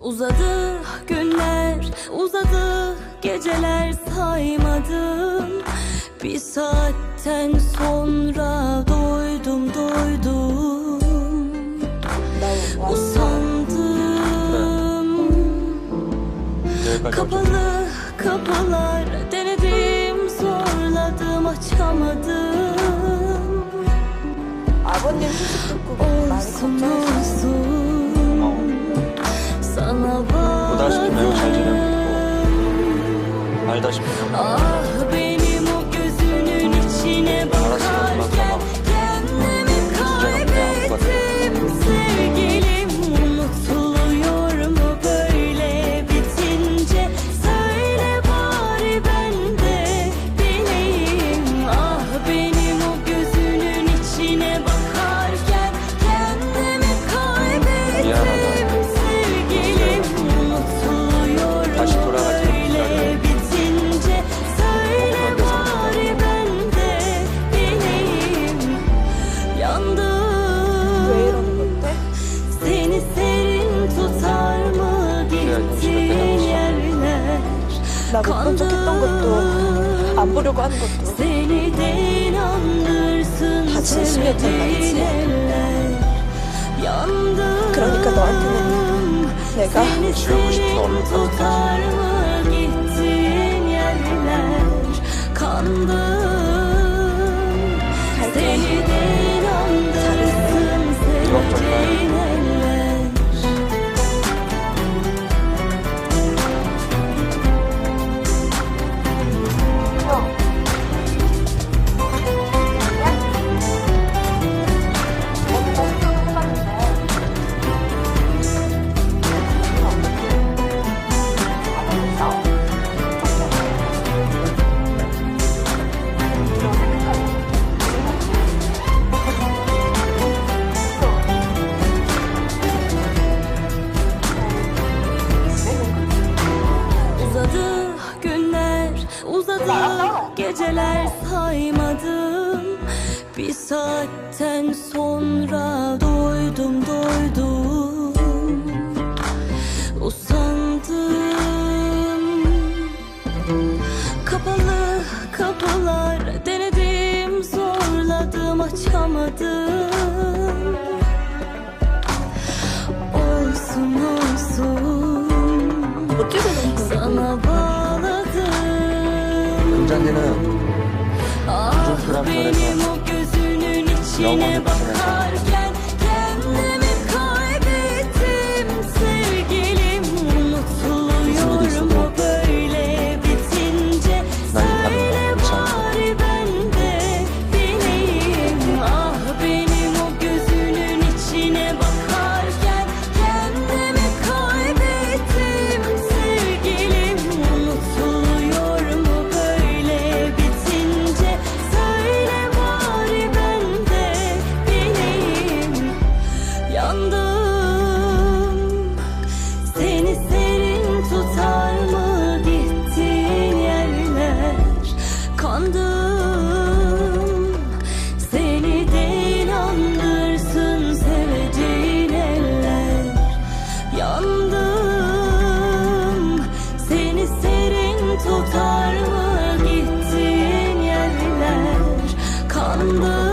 Uzadı günler, uzadı geceler saymadım. Bir saatten sonra doydum doydum Usandım. Kapalı kapılar denedim zorladım açamadım. Olsun Haydar kim Mehmet Hacer'e? Haydar kim? Ah benim o gözünün içine bakar. 나 못 본척 했던 것도 안 보려고 하는 것도 다 진심이었단 말이지. 그러니까 너한테는 내가 지우고 싶은 geceler saymadım. Bir saatten sonra doydum doydum Usandım. Kapalı kapılar denedim zorladım açamadım kendine. Çok bırak böyle kal. Yalman hep sana. Seni de inandırsın Yandım Seni serin tutar mı gittiğin yerler? Kandım